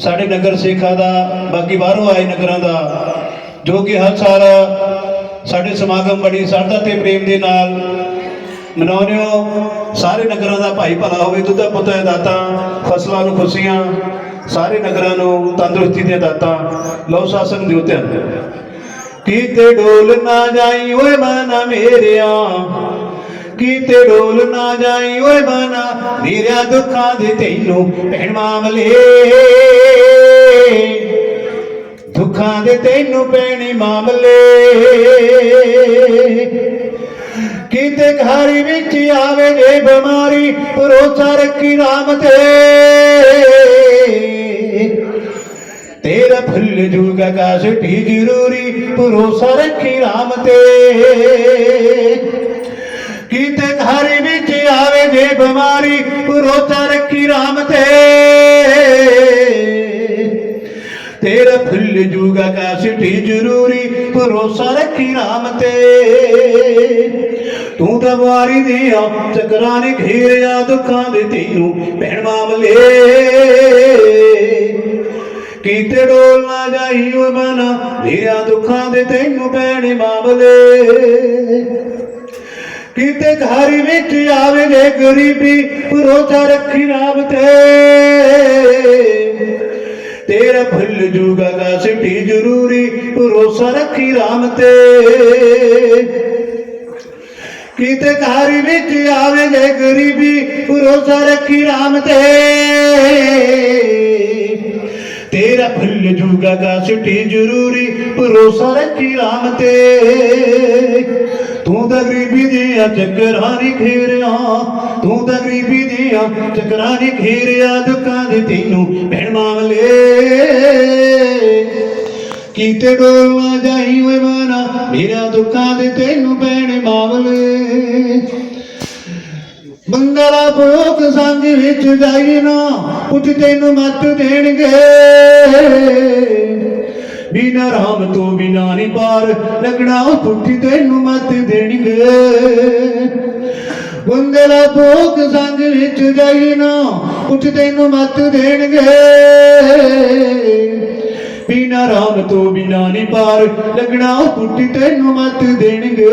ਸਾਡੇ ਨਗਰ ਸੇਖਾ ਦਾ, ਬਾਕੀ ਬਾਹਰੋਂ ਆਏ ਨਗਰਾਂ ਦਾ, ਜੋ ਕਿ ਹਰ ਸਾਲ ਸਾਡੇ ਸਮਾਗਮ ਬੜੀ ਸ਼ਰਧਾ ਤੇ ਪ੍ਰੇਮ ਦੇ ਨਾਲ ਮਨਾਉਂਦੇ ਹੋ। ਸਾਰੇ ਨਗਰਾਂ ਦਾ ਭਾਈ ਭਲਾ ਹੋਵੇ, ਦੁੱਧਾ ਪੁੱਤਾਂ ਦਾਤਾ, ਫਸਲਾਂ ਨੂੰ ਖੁਸ਼ੀਆਂ, ਸਾਰੇ ਨਗਰਾਂ ਨੂੰ ਤੰਦਰੁਸਤੀ ਦੀਆਂ ਦਾਤਾ। ਲਓ ਸਾਸਨ ਦਿਓ ਧਿਆਨ ਕੀਤੇ ਡੋਲ ਨਾ ਜਾਈ, ਓਏ ਮਨਾ ਮੇਰਿਆ ਕੀਤੇ ਡੋਲ ਨਾ ਜਾਈ? ਓਏ ਮਨਾ ਨੀਰਿਆ ਦੁੱਖਾਂ ਦੇ ਤੈਨੂੰ ਭੈਣ ਮਾਮਲੇ। ਦੁੱਖਾਂ ਦੇ ਤੈਨੂੰ ਪੈਣੀ ਮਾਮਲੇ। ਕਿਤੇ ਘਰ ਵਿੱਚ ਆਵੇ ਜੇ ਬਿਮਾਰੀ, ਭਰੋਸਾ ਰੱਖੀ ਰਾਮ ਤੇ। ਤੇਰਾ ਫੁੱਲ ਜੂਗਾ ਕਾਸਟੀ ਜ਼ਰੂਰੀ, ਭਰੋਸਾ ਰੱਖੀ ਰਾਮ ਤੇ। ਬਿਮਾਰੀ ਭਰੋਸਾ ਰੱਖੀ ਰਾਮ ਤੇ। ਤੇਰਾ ਫੁੱਲ ਜੂਗਾ ਕਾਸਟੀ ਜ਼ਰੂਰੀ, ਭਰੋਸਾ ਰੱਖੀ ਰਾਮ ਤੇ। ਤੂੰ ਤਾਂ ਵਾਰੀ ਦੀਆਂ ਚੱਕਰਾਂ ਨੇ ਘੇਰਿਆ ਦੁੱਖਾਂ ਦੇ ਤੈਨੂੰ ਭੈਣ ਮਾਮਲੇ। ਕੀਤੇ ਡੋਲ ਨਾ ਜਾਈ ਓ ਮਨ ਨੀਰਾ ਦੁੱਖਾਂ ਦੇ ਤੈਨੂੰ ਭੈਣ ਮਾਮਲੇ। ਕਿਤੇ ਘਰ ਵਿੱਚ ਆਵੇ ਜੇ ਗਰੀਬੀ ਭਰੋਸਾ ਰੱਖੀ ਰਾਮ ਤੇ। ਤੇਰਾ ਫੁੱਲ ਜੂਗਾ ਦਾ ਸਿੱਟੀ ਜ਼ਰੂਰੀ, ਭਰੋਸਾ ਰੱਖੀ ਰਾਮ ਤੇ। ਕਿਤੇ ਘਰ ਵਿੱਚ ਆਵੇ ਜੇ ਗਰੀਬੀ, ਭਰੋਸਾ ਰੱਖੀ ਰਾਮ ਤੇ। ਤੇਰਾ ਫੁੱਲ ਜੂਗਾ ਦਾ ਸਿੱਟੀ ਜ਼ਰੂਰੀ, ਭਰੋਸਾ ਰੱਖੀ ਰਾਮ ਤੇ। ਤੂੰ ਤਾਂ ਗਰੀਬੀ ਦੀਆਂ ਚੱਕਰਾਂ ਨਹੀਂ ਖੇਰਿਆ, ਤੂੰ ਤਾਂ ਗਰੀਬੀ ਦੀਆਂ ਚੱਕਰਾਂ ਨਹੀਂ ਖੇਰਿਆ, ਦੁੱਖਾਂ ਦੇ ਤੈਨੂੰ ਭੈਣ ਮਾਮਲੇ ਕੀਤੇ ਡੋਲਵਾ ਜਾਈ ਓਏ ਮਨਾ, ਮੇਰਾ ਦੁੱਖਾਂ ਦੇ ਤੈਨੂੰ ਭੈਣ ਮਾਮਲੇ ਮੰਗਲਾ ਭੋਗ ਸੰਗ ਵਿੱਚ ਜਾਈ ਨਾ, ਪੁੱਤ ਤੈਨੂੰ ਮੱਤ ਦੇਣਗੇ। ਬਿਨਾ ਰਾਮ ਤੋਂ ਬਿਨਾ ਨਹੀਂ ਪਾਰ। ਲੱਗਣਾ ਉਹ ਪੁੱਠੀ ਤੈਨੂੰ ਮੱਤ ਦੇਣਗੇ ਮੰਗਲਾ ਭੋਗ ਸੰਗ ਵਿੱਚ ਜਾਈ ਨਾ ਪੁੱਤ ਤੈਨੂੰ ਮੱਤ ਦੇਣਗੇ। ਬਿਨਾ ਰਾਮ ਤੋਂ ਬਿਨਾ ਨਹੀਂ ਪਾਰ ਲੱਗਣਾ ਉਹ ਪੁੱਠੀ ਤੈਨੂੰ ਮੱਤ ਦੇਣਗੇ।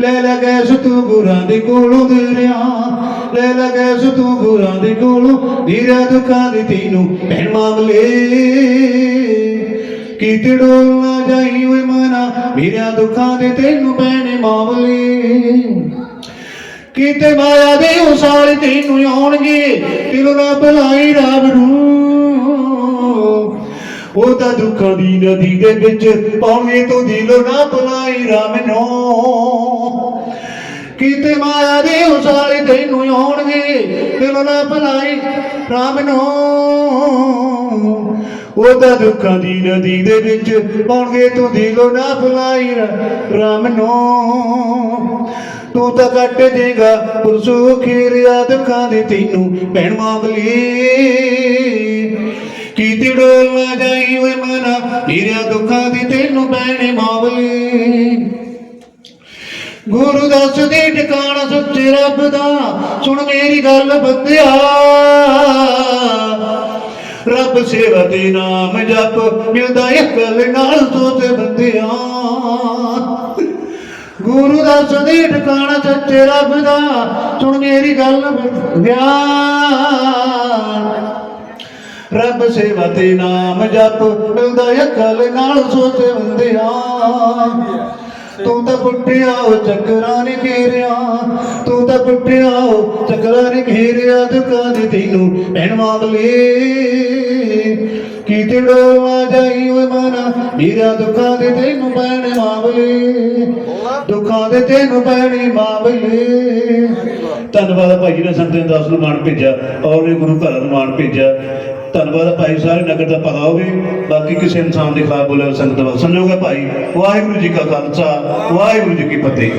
ਲੈ ਲਗੇ ਸੋ ਤੂੰ ਗੁਰਾਂ ਦੇ ਕੋਲੋਂ ਦਰਿਆ, ਲੈ ਲਗੇ ਸੋ ਤੂੰ ਗੁਰਾਂ ਦੇ ਕੋਲੋਂ, ਧੀਰਾ ਦੁਖਾਂ ਦੇ ਤੈਨੂੰ ਭੈਣ ਮਾਮਲੇ ਕੀਤੇ ਨਾ ਜਾਈ ਓਏ ਮਨਾ ਮੇਰਾ ਦੁੱਖਾਂ ਦੇ ਤੈਨੂੰ ਭੈਣ ਮਾਮਲੇ ਕੀਤੇ ਮਾਇਆ ਦੇ ਉਸਾਲ ਤੈਨੂੰ ਆਉਣਗੇ, ਦਿਲ ਨਾ ਭਲਾਈ ਰੱਬ ਨੂੰ। ਉਹ ਤਾਂ ਦੁੱਖਾਂ ਦੀ ਨਦੀ ਦੇ ਵਿੱਚ ਪਾਉਣੇ ਤੋਂ ਦਿਲੋਂ ਨਾ ਭਲਾਈ ਰਾਮ ਨੂੰ। ਕੀਤੇ ਮਾਇਆ ਦੇ ਉਸਾਲ ਤੈਨੂੰ ਆਉਣਗੇ, ਦਿਲ ਨਾ ਭਲਾਈ ਰਾਮ ਨੂੰ। ਉਹ ਤਾਂ ਦੁੱਖਾਂ ਦੀ ਨਦੀ ਦੇ ਵਿੱਚ ਪਾਉਣਗੇ ਤੂੰ ਦਿਲੋਂ ਨਾ ਭੁਲਾਈ ਰਾਮ ਨੂੰ। ਤੂੰ ਤਾਂ ਕੱਟ ਦੇਗਾ ਪੁਰਸੂ ਖੀਰਿਆ ਦੁੱਖਾਂ ਦੇ ਤੈਨੂੰ ਭੈਣ ਮਾਮਲੀ। ਕੀਤੇ ਡੋਲ ਨਾ ਜਾਈ ਓਏ ਮਨਾ ਹੀਰਿਆ ਦੁੱਖਾਂ ਦੀ ਤੈਨੂੰ ਭੈਣ ਮਾਵਲੀ ਗੁਰੂ ਦੱਸ ਦੇ ਟਿਕਾਣਾ ਸੱਚੇ ਰੱਬ ਦਾ, ਸੁਣ ਮੇਰੀ ਗੱਲ ਬੰਦਿਆ। ਰੱਬ ਸੇਵਾ ਦੇ ਨਾਮ ਜਪ, ਮਿਲਦਾ ਇਕਲ ਨਾਲ ਸੋਚ ਬੰਦਿਆਂ। ਗੁਰੂ ਦਾ ਸਦੀ ਟਿਕਾਣਾ ਸੱਚੇ ਰੱਬ ਦਾ, ਸੁਣ ਮੇਰੀ ਗੱਲ ਬੰਦਿਆ ਰੱਬ ਸੇਵਾ ਤੇ ਨਾਮ ਜਪ, ਮਿਲਦਾ ਅਕਲ ਨਾਲ ਸੋਚ ਬੰਦਿਆਂ। ਤੂੰ ਤਾਂ ਪੁੱਟਿਆ ਚੱਕਰਾਂ ਨੇ ਘੇਰਿਆ। ਤੂੰ ਤਾਂ ਪੁੱਟਿਆ, ਉਹ ਚੱਕਰਾਂ ਨੇ ਘੇਰਿਆ, ਦੁੱਖਾਂ ਦੇ ਤੈਨੂੰ ਭੈਣ ਮਾਮਲੇ ਕੀਤੇ ਡੋਲਾ ਜਾਈ ਓਏ ਮਨਾ ਮੇਰਾ ਦੁੱਖਾਂ ਦੇ ਤੈਨੂੰ ਭੈਣ ਮਾਮਲੇ ਦੁੱਖਾਂ ਦੇ ਤੈਨੂੰ ਭੈਣ ਮਾਮਲੇ ਧੰਨਵਾਦ ਭਾਈ ਜੀ ਨੇ ਸੰਤ ਦਾਸ ਨੂੰ ਮਾਣ ਭੇਜਿਆ, ਔਰ ਇਹ ਗੁਰੂ ਘਰ ਨੂੰ ਮਾਣ ਭੇਜਿਆ। ਧੰਨਵਾਦ ਭਾਈ ਸਾਰੇ, ਨਗਰ ਦਾ ਭਲਾ ਹੋਵੇ। ਬਾਕੀ ਕਿਸੇ ਇਨਸਾਨ ਦੇ ਖਿਲਾਫ ਬੋਲੇ ਸੰਗਤ ਦਾ ਸੰਜੋਗ ਹੈ ਭਾਈ। ਵਾਹਿਗੁਰੂ ਜੀ ਕਾ ਖਾਲਸਾ, ਵਾਹਿਗੁਰੂ ਜੀ ਕੀ ਫਤਿਹ।